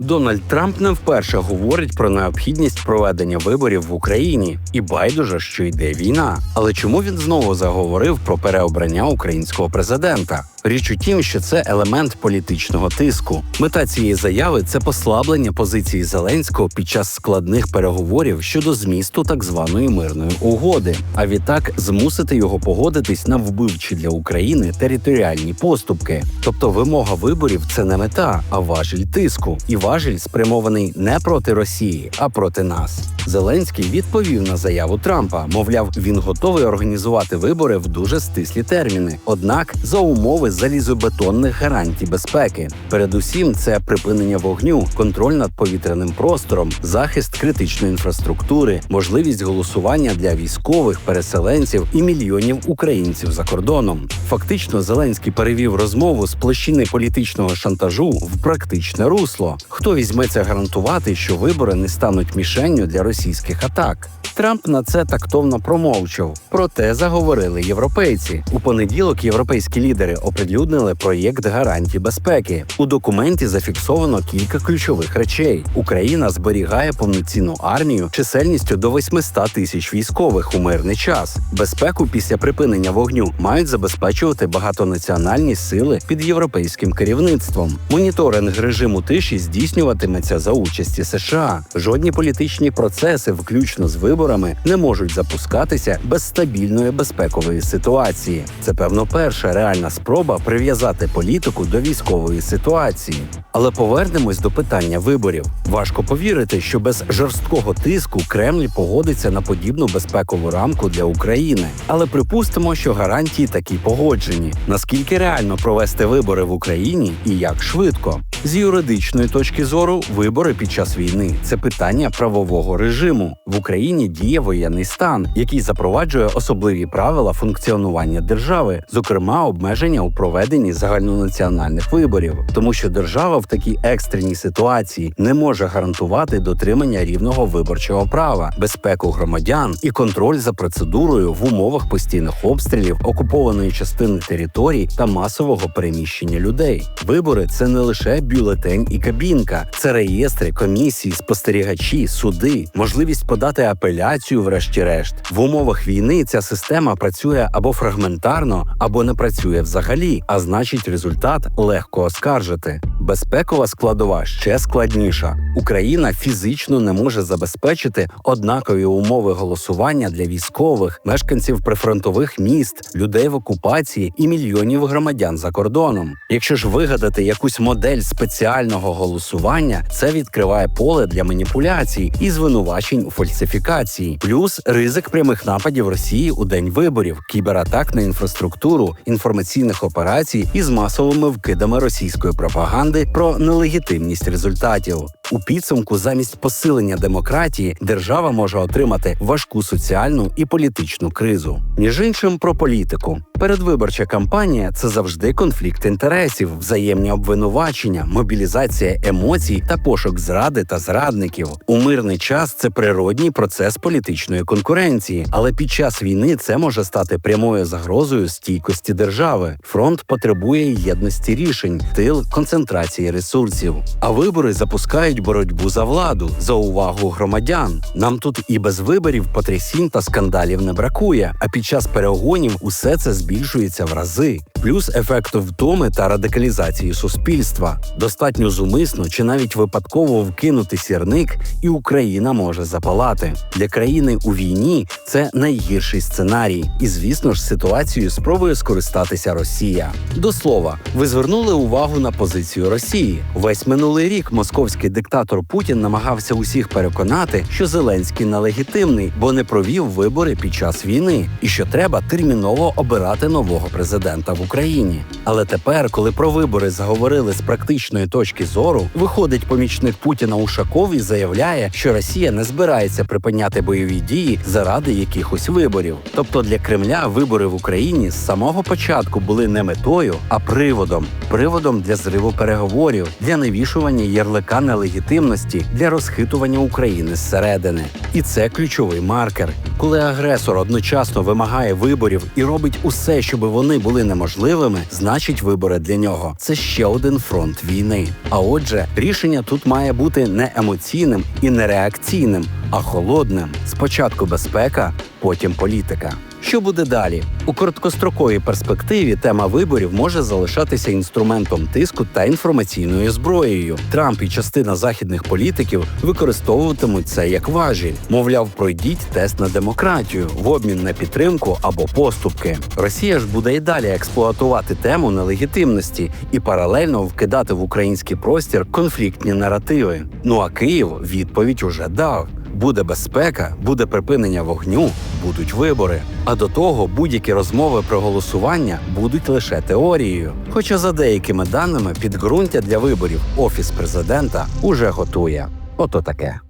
Дональд Трамп не вперше говорить про необхідність проведення виборів в Україні і байдуже, що йде війна. Але чому він знову заговорив про переобрання українського президента? Річ у тім, що це елемент політичного тиску. Мета цієї заяви це послаблення позиції Зеленського під час складних переговорів щодо змісту так званої мирної угоди, а відтак змусити його погодитись на вбивчі для України територіальні поступки. Тобто вимога виборів це не мета, а важіль тиску. І важіль спрямований не проти Росії, а проти нас. Зеленський відповів на заяву Трампа. Мовляв, він готовий організувати вибори в дуже стислі терміни. Однак за умови залізобетонних гарантій безпеки. Передусім, це припинення вогню, контроль над повітряним простором, захист критичної інфраструктури, можливість голосування для військових, переселенців і мільйонів українців за кордоном. Фактично, Зеленський перевів розмову з площини політичного шантажу в практичне русло. Хто візьметься гарантувати, що вибори не стануть мішенню для російських атак? Трамп на це тактовно промовчав. Проте заговорили європейці. У понеділок європейські лідери оприлюднили проєкт гарантій безпеки. У документі зафіксовано кілька ключових речей. Україна зберігає повноцінну армію чисельністю до 800 тисяч військових у мирний час. Безпеку після припинення вогню мають забезпечувати багатонаціональні сили під європейським керівництвом. Моніторинг режиму тиші здійснюватиметься за участі США. Жодні політичні процеси, включно з виборами, не можуть запускатися без стабільної безпекової ситуації. Це певно перша реальна спроба прив'язати політику до військової ситуації. Але повернемось до питання виборів. Важко повірити, що без жорсткого тиску Кремль погодиться на подібну безпекову рамку для України. Але припустимо, що гарантії такі погоджені. Наскільки реально провести вибори в Україні і як швидко? З юридичної точки зору, вибори під час війни це питання правового режиму. В Україні діє воєнний стан, який запроваджує особливі правила функціонування держави, зокрема обмеження у проведенні загальнонаціональних виборів, тому що держава в такій екстреній ситуації не може гарантувати дотримання рівного виборчого права, безпеку громадян і контроль за процедурою в умовах постійних обстрілів, окупованої частини територій та масового переміщення людей. Вибори це не лише бюлетень і кабінка, це реєстри, комісії, спостерігачі, суди, можливість подати апеляцію, врешті-решт. В умовах війни ця система працює або фрагментарно, або не працює взагалі, а значить, результат легко оскаржити. Безпекова складова ще складніша. Україна фізично не може забезпечити однакові умови голосування для військових, мешканців прифронтових міст, людей в окупації і мільйонів громадян за кордоном. Якщо ж вигадати якусь модель спеціального голосування, це відкриває поле для маніпуляцій і звинувачень у фальсифікації, плюс ризик прямих нападів Росії у день виборів, кібератак на інфраструктуру, інформаційних операцій із масовими вкидами російської пропаганди про нелегітимність результатів. У підсумку, замість посилення демократії, держава може отримати важку соціальну і політичну кризу. Між іншим, про політику. Передвиборча кампанія це завжди конфлікт інтересів, взаємні обвинувачення, мобілізація емоцій та пошук зради та зрадників. У мирний час це природній процес політичної конкуренції, але під час війни це може стати прямою загрозою стійкості держави. Фронт потребує єдності рішень, тил концентрації ресурсів. А вибори запускають боротьбу за владу, за увагу громадян. Нам тут і без виборів потрясінь та скандалів не бракує. А під час перегонів усе це збільшується в рази. Плюс ефекту втоми та радикалізації суспільства. Достатньо зумисно чи навіть випадково вкинути сірник, і Україна може запалати. Для країни у війні це найгірший сценарій. І звісно ж, ситуацією спробує скористатися Росія. До слова, ви звернули увагу на позицію Росії. Весь минулий рік московський диктатор Путін намагався усіх переконати, що Зеленський нелегітимний, бо не провів вибори під час війни, і що треба терміново обирати нового президента в Україні. Але тепер, коли про вибори заговорили з практичної точки зору, виходить помічник Путіна Ушаков і заявляє, що Росія не збирається припиняти бойові дії заради якихось виборів. Тобто для Кремля вибори в Україні з самого початку були не метою, а приводом приводом для зриву переговорів, для навішування ярлика нелегітимності для розхитування України зсередини. І це ключовий маркер. Коли агресор одночасно вимагає виборів і робить усе, щоб вони були неможливими, значить вибори для нього це ще один фронт війни. А отже, рішення тут має бути не емоційним і не реакційним, а холодним. Спочатку безпека, потім політика. Що буде далі? У короткостроковій перспективі тема виборів може залишатися інструментом тиску та інформаційною зброєю. Трамп і частина західних політиків використовуватимуть це як важіль. Мовляв, пройдіть тест на демократію в обмін на підтримку або поступки. Росія ж буде і далі експлуатувати тему нелегітимності і паралельно вкидати в український простір конфліктні наративи. Ну а Київ відповідь уже дав. Буде безпека, буде припинення вогню, будуть вибори. А до того будь-які розмови про голосування будуть лише теорією. Хоча за деякими даними підґрунтя для виборів офіс президента уже готує. Ото таке.